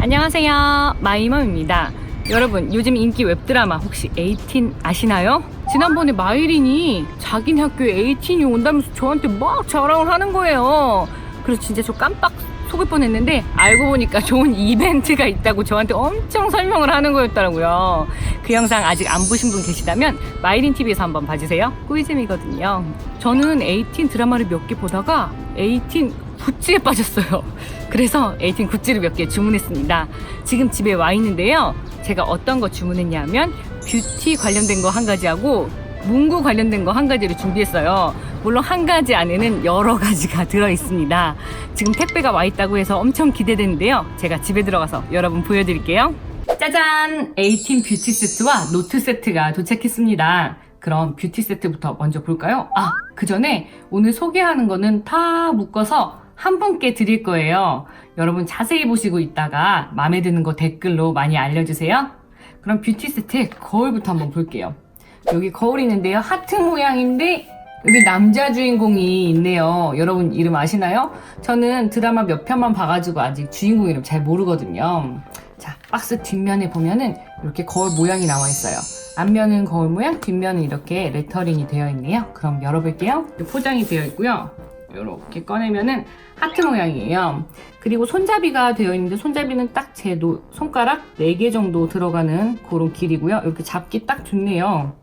안녕하세요. 마이맘입니다. 여러분, 요즘 인기 웹드라마 혹시 에이틴 아시나요? 지난번에 마이린이 자기네 학교에 에이틴이 온다면서 저한테 막 자랑을 하는 거예요. 그래서 진짜 저 깜빡 속을 뻔했는데 알고 보니까 좋은 이벤트가 있다고 저한테 엄청 설명을 하는 거였더라고요. 그 영상 아직 안 보신 분 계시다면 마이린 TV에서 한번 봐주세요. 꿀잼이거든요. 저는 에이틴 드라마를 몇 개 보다가 에이틴 굿즈에 빠졌어요. 그래서 에이틴 굿즈를 몇 개 주문했습니다. 지금 집에 와 있는데요. 제가 어떤 거 주문했냐면 뷰티 관련된 거 한 가지하고 문구 관련된 거 한 가지를 준비했어요. 물론 한 가지 안에는 여러 가지가 들어 있습니다. 지금 택배가 와 있다고 해서 엄청 기대되는데요. 제가 집에 들어가서 여러분 보여드릴게요. 짜잔! 에이틴 뷰티 세트와 노트 세트가 도착했습니다. 그럼 뷰티 세트부터 먼저 볼까요? 아, 그 전에 오늘 소개하는 거는 다 묶어서 한 분께 드릴 거예요. 여러분 자세히 보시고 있다가 마음에 드는 거 댓글로 많이 알려주세요. 그럼 뷰티 세트 거울부터 한번 볼게요. 여기 거울이 있는데요. 하트 모양인데 여기 남자 주인공이 있네요. 여러분 이름 아시나요? 저는 드라마 몇 편만 봐가지고 아직 주인공 이름 잘 모르거든요. 자, 박스 뒷면에 보면은 이렇게 거울 모양이 나와 있어요. 앞면은 거울 모양, 뒷면은 이렇게 레터링이 되어 있네요. 그럼 열어볼게요. 포장이 되어 있고요. 이렇게 꺼내면은 하트 모양이에요. 그리고 손잡이가 되어 있는데 손잡이는 딱 제 손가락 4개 정도 들어가는 그런 길이고요. 이렇게 잡기 딱 좋네요.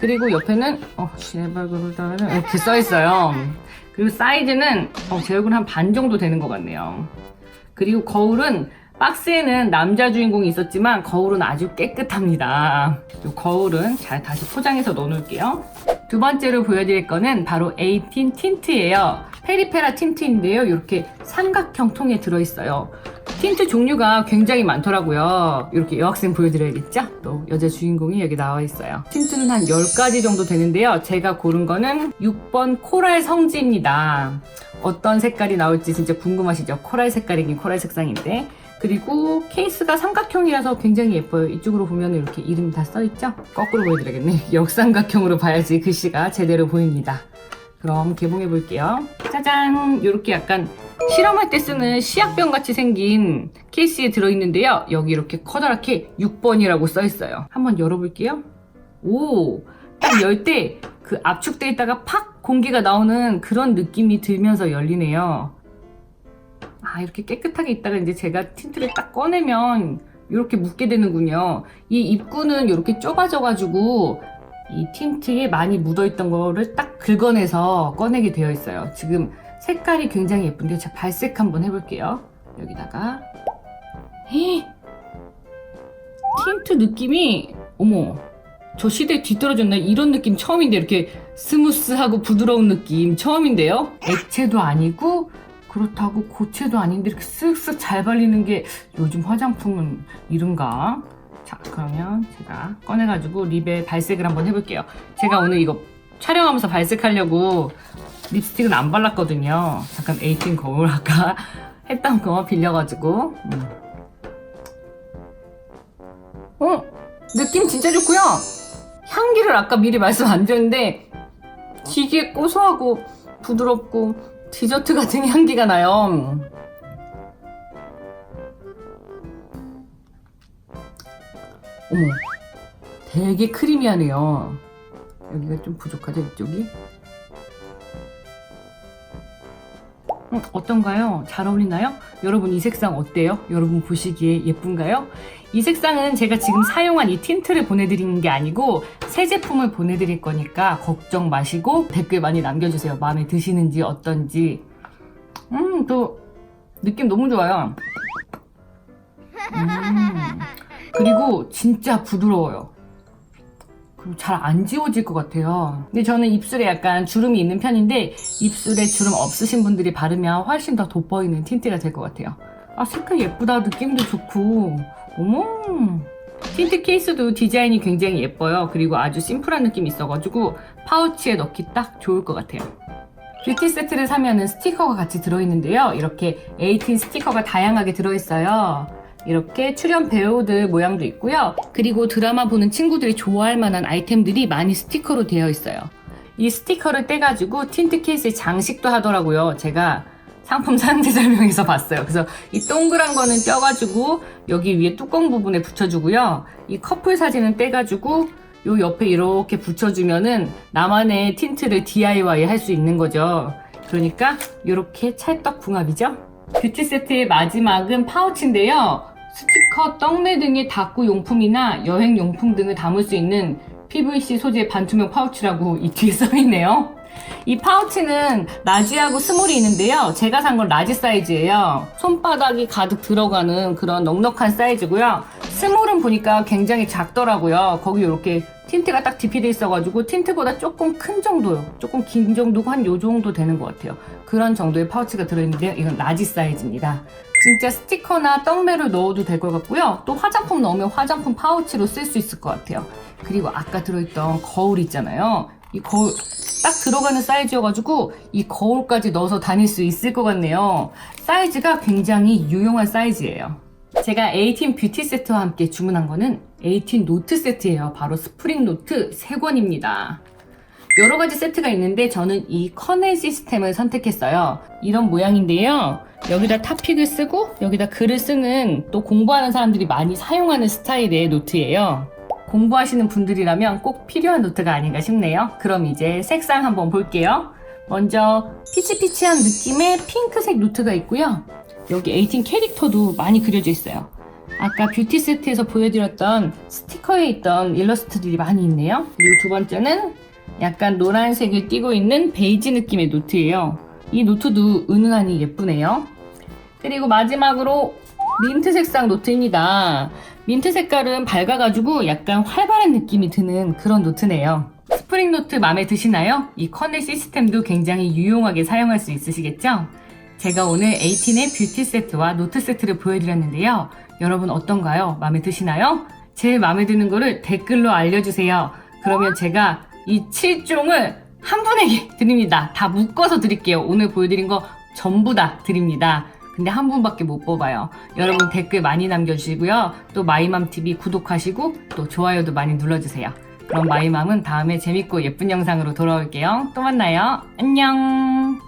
그리고 옆에는 어, 제발 따르는 이렇게 써 있어요. 그리고 사이즈는 어, 제 얼굴 한 반 정도 되는 것 같네요. 그리고 거울은 박스에는 남자 주인공이 있었지만 거울은 아주 깨끗합니다. 이 거울은 잘 다시 포장해서 넣어놓을게요. 두 번째로 보여드릴 거는 바로 에이틴 틴트예요. 페리페라 틴트인데요. 이렇게 삼각형 통에 들어있어요. 틴트 종류가 굉장히 많더라고요. 이렇게 여학생 보여드려야겠죠? 또 여자 주인공이 여기 나와 있어요. 틴트는 한 10가지 정도 되는데요. 제가 고른 거는 6번 코랄 성지입니다. 어떤 색깔이 나올지 진짜 궁금하시죠? 코랄 색깔이긴 코랄 색상인데. 그리고 케이스가 삼각형이라서 굉장히 예뻐요. 이쪽으로 보면 이렇게 이름이 다 써있죠? 거꾸로 보여드려야겠네. 역삼각형으로 봐야지 글씨가 제대로 보입니다. 그럼 개봉해 볼게요. 짜잔! 이렇게 약간 실험할 때 쓰는 시약병 같이 생긴 케이스에 들어있는데요. 여기 이렇게 커다랗게 6번이라고 써있어요. 한번 열어볼게요. 오! 딱 열 때 그 압축돼 있다가 팍 공기가 나오는 그런 느낌이 들면서 열리네요. 아, 이렇게 깨끗하게 있다가 이제 제가 틴트를 딱 꺼내면 이렇게 묻게 되는군요. 이 입구는 이렇게 좁아져가지고 이 틴트에 많이 묻어있던 거를 딱 긁어내서 꺼내게 되어 있어요. 지금 색깔이 굉장히 예쁜데 제가 발색 한번 해볼게요. 여기다가 헤 틴트 느낌이 어머 저 시대에 뒤떨어졌나 이런 느낌 처음인데 이렇게 스무스하고 부드러운 느낌 처음인데요. 액체도 아니고 그렇다고 고체도 아닌데 이렇게 쓱쓱 잘 발리는 게 요즘 화장품은 이른가? 자, 그러면 제가 꺼내가지고 립에 발색을 한번 해볼게요. 제가 오늘 이거 촬영하면서 발색하려고 립스틱은 안 발랐거든요. 잠깐 에이틴 거울 아까 했던 거 빌려가지고. 음. 어? 느낌 진짜 좋고요. 향기를 아까 미리 말씀 안 드렸는데 되게 고소하고 부드럽고 디저트 같은 향기가 나요. 어머, 되게 크리미하네요. 여기가 좀 부족하죠, 이쪽이? 음, 어떤가요? 잘 어울리나요? 여러분 이 색상 어때요? 여러분 보시기에 예쁜가요? 이 색상은 제가 지금 사용한 이 틴트를 보내드리는 게 아니고 새 제품을 보내드릴 거니까 걱정 마시고 댓글 많이 남겨주세요. 마음에 드시는지 어떤지. 음, 또 느낌 너무 좋아요. 음, 그리고 진짜 부드러워요. 그리고 잘안 지워질 것 같아요. 근데 저는 입술에 약간 주름이 있는 편인데 입술에 주름 없으신 분들이 바르면 훨씬 더 돋보이는 틴트가 될 것 같아요. 아 색깔 예쁘다 느낌도 좋고 어머 틴트 케이스도 디자인이 굉장히 예뻐요. 그리고 아주 심플한 느낌이 있어가지고 파우치에 넣기 딱 좋을 것 같아요. 뷰티 세트를 사면은 스티커가 같이 들어있는데요. 이렇게 에이틴 스티커가 다양하게 들어있어요. 이렇게 출연 배우들 모양도 있고요. 그리고 드라마 보는 친구들이 좋아할 만한 아이템들이 많이 스티커로 되어 있어요. 이 스티커를 떼가지고 틴트 케이스에 장식도 하더라고요. 제가 상품 상세 설명에서 봤어요. 그래서 이 동그란 거는 떼가지고 여기 위에 뚜껑 부분에 붙여주고요. 이 커플 사진은 떼가지고 요 옆에 이렇게 붙여주면은 나만의 틴트를 DIY 할 수 있는 거죠. 그러니까 이렇게 찰떡궁합이죠. 뷰티 세트의 마지막은 파우치인데요. 스티커, 떡메 등의 다꾸 용품이나 여행 용품 등을 담을 수 있는 PVC 소재 반투명 파우치라고 이 뒤에 써있네요. 이 파우치는 라지하고 스몰이 있는데요. 제가 산 건 라지 사이즈예요. 손바닥이 가득 들어가는 그런 넉넉한 사이즈고요. 스몰은 보니까 굉장히 작더라고요. 거기 이렇게 틴트가 딱 디피돼 있어가지고 틴트보다 조금 큰 정도요. 조금 긴 정도고 한 요 정도 되는 것 같아요. 그런 정도의 파우치가 들어있는데요. 이건 라지 사이즈입니다. 진짜 스티커나 떡매를 넣어도 될 것 같고요. 또 화장품 넣으면 화장품 파우치로 쓸 수 있을 것 같아요. 그리고 아까 들어있던 거울 있잖아요. 이 거울 딱 들어가는 사이즈여가지고 이 거울까지 넣어서 다닐 수 있을 것 같네요. 사이즈가 굉장히 유용한 사이즈예요. 제가 에이틴 뷰티 세트와 함께 주문한 거는 에이틴 노트 세트예요. 바로 스프링 노트 3권입니다. 여러 가지 세트가 있는데 저는 이 커넬 시스템을 선택했어요. 이런 모양인데요. 여기다 탑픽을 쓰고 여기다 글을 쓰는 또 공부하는 사람들이 많이 사용하는 스타일의 노트예요. 공부하시는 분들이라면 꼭 필요한 노트가 아닌가 싶네요. 그럼 이제 색상 한번 볼게요. 먼저 피치피치한 느낌의 핑크색 노트가 있고요. 여기 에이틴 캐릭터도 많이 그려져 있어요. 아까 뷰티 세트에서 보여드렸던 스티커에 있던 일러스트들이 많이 있네요. 그리고 두 번째는 약간 노란색을 띠고 있는 베이지 느낌의 노트예요. 이 노트도 은은하니 예쁘네요. 그리고 마지막으로 민트 색상 노트입니다. 민트 색깔은 밝아가지고 약간 활발한 느낌이 드는 그런 노트네요. 스프링 노트 마음에 드시나요? 이 커넬 시스템도 굉장히 유용하게 사용할 수 있으시겠죠? 제가 오늘 에이틴의 뷰티 세트와 노트 세트를 보여드렸는데요. 여러분 어떤가요? 마음에 드시나요? 제일 마음에 드는 거를 댓글로 알려주세요. 그러면 제가 이 7종을 한 분에게 드립니다. 다 묶어서 드릴게요. 오늘 보여드린 거 전부 다 드립니다. 근데 한 분밖에 못 뽑아요. 여러분 댓글 많이 남겨주시고요. 또 마이맘TV 구독하시고 또 좋아요도 많이 눌러주세요. 그럼 마이맘은 다음에 재밌고 예쁜 영상으로 돌아올게요. 또 만나요. 안녕!